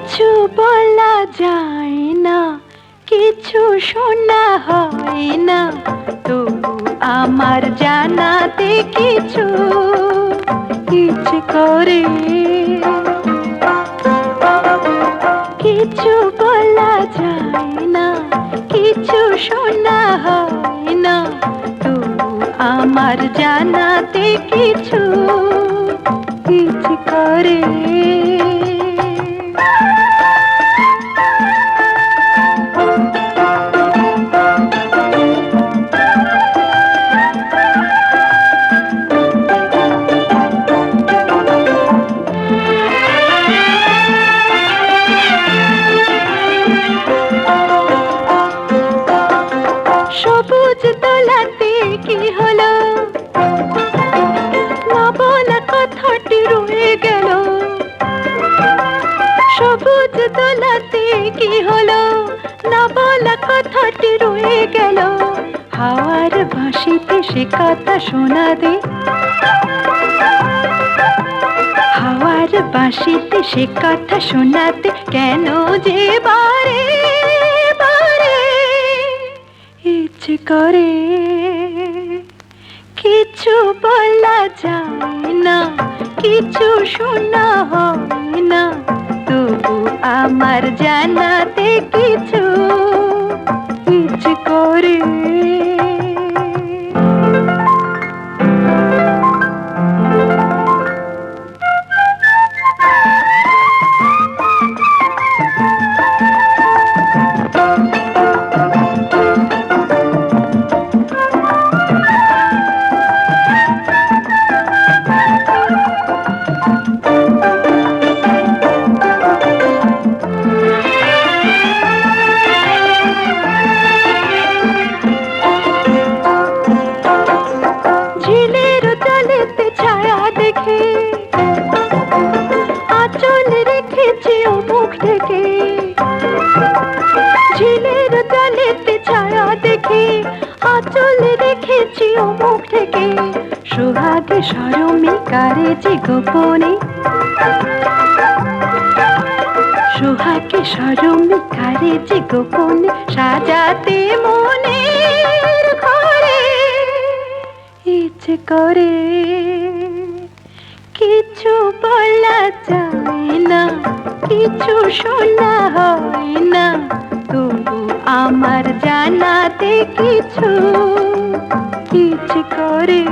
কিছু বলা যায় না, কিছু শোনা হয় না। তো আমার জানাতে কিছু কিছু করে। কিছু বলা যায় না, কিছু শোনা হয় না। তো আমার জানাতে কিছু কিছু করে। সবুজ দোলাতে কি হলো? না বলা কথাটি রয়ে গেল। হাওয়ার ভাসিতে সে কথা শোনা দে। হাওয়ার বাঁশিতে সে কথা শোনাতে কেন যে বারে বারে? ইচ্ছে করে কিছু বলা যায় না, কিছু শোনা হয় না। তবু আমার জানাতে কিছু থেকে। ঝিলের জলেতে ছায়া দেখে, আচল রেখেছি ও মুখ থেকে। সোহাগে সরমে কারেছি গোপনে। সোহাগে সরমে কারেছি গোপনে, সাজাতে মনের ঘরে। ইচ্ছে করে কিছু শোনা হয় না। তবু আমার জানাতে কিছু কিছু করে